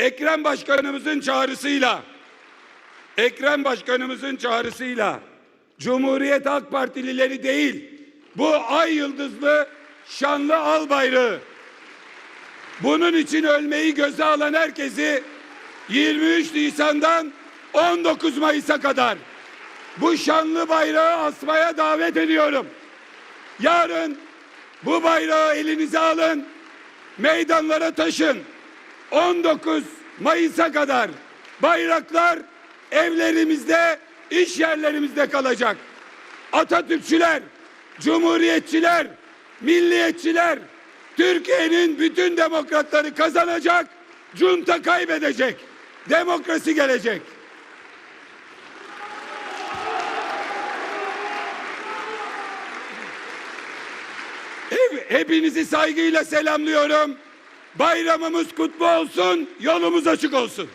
Ekrem Başkanımızın çağrısıyla Ekrem Başkanımızın çağrısıyla Cumhuriyet Halk Partilileri değil bu ay yıldızlı şanlı al bayrağı bunun için ölmeyi göze alan herkesi 23 Nisan'dan 19 Mayıs'a kadar bu şanlı bayrağı asmaya davet ediyorum. Yarın bu bayrağı elinize alın, meydanlara taşın. 19 Mayıs'a kadar bayraklar evlerimizde, iş yerlerimizde kalacak. Atatürkçüler, cumhuriyetçiler, milliyetçiler, Türkiye'nin bütün demokratları kazanacak, junta kaybedecek, demokrasi gelecek. Hep- Hepinizi saygıyla selamlıyorum. Bayramımız kutlu olsun, yolumuz açık olsun.